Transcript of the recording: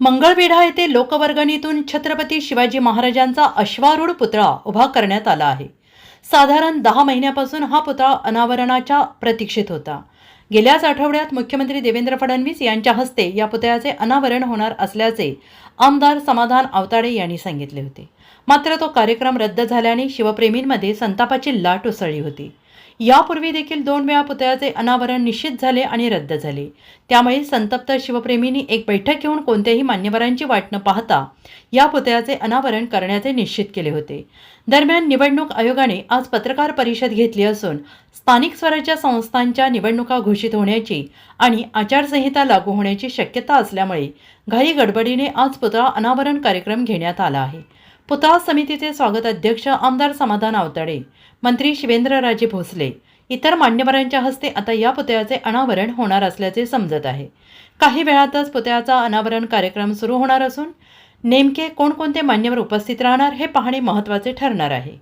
मंगळवेढा येथे लोकवर्गणीतून छत्रपती शिवाजी महाराजांचा अश्वारूढ पुतळा उभा करण्यात आला आहे. साधारण दहा महिन्यापासून हा पुतळा अनावरणाच्या प्रतीक्षेत होता. गेल्याच आठवड्यात मुख्यमंत्री देवेंद्र फडणवीस यांच्या हस्ते या पुतळ्याचे अनावरण होणार असल्याचे आमदार समाधान आवताडे यांनी सांगितले होते. मात्र तो कार्यक्रम रद्द झाल्याने शिवप्रेमींमध्ये संतापाची लाट उसळली होती. यापूर्वी देखील दोन वेळा पुतळ्याचे अनावरण निश्चित झाले आणि रद्द झाले. त्यामुळे संतप्त शिवप्रेमींनी एक बैठक घेऊन कोणत्याही मान्यवरांची वाट न पाहता या पुतळ्याचे अनावरण करण्याचे निश्चित केले होते. दरम्यान निवडणूक आयोगाने आज पत्रकार परिषद घेतली असून स्थानिक स्वराज्य संस्थांच्या निवडणुका घोषित होण्याची आणि आचारसंहिता लागू होण्याची शक्यता असल्यामुळे घाई गडबडीने आज पुतळा अनावरण कार्यक्रम घेण्यात आला आहे. पुतळा समितीचे स्वागत अध्यक्ष आमदार समाधान आवताडे मंत्री शिवेंद्रराजे भोसले. इतर मान्यवरांच्या हस्ते आता या पुतळ्याचे अनावरण होणार असल्याचे समजत आहे. काही वेळातच पुतळ्याचा अनावरण कार्यक्रम सुरू होणार असून नेमके कोणकोणते मान्यवर उपस्थित राहणार हे पाहणे महत्त्वाचे ठरणार आहे.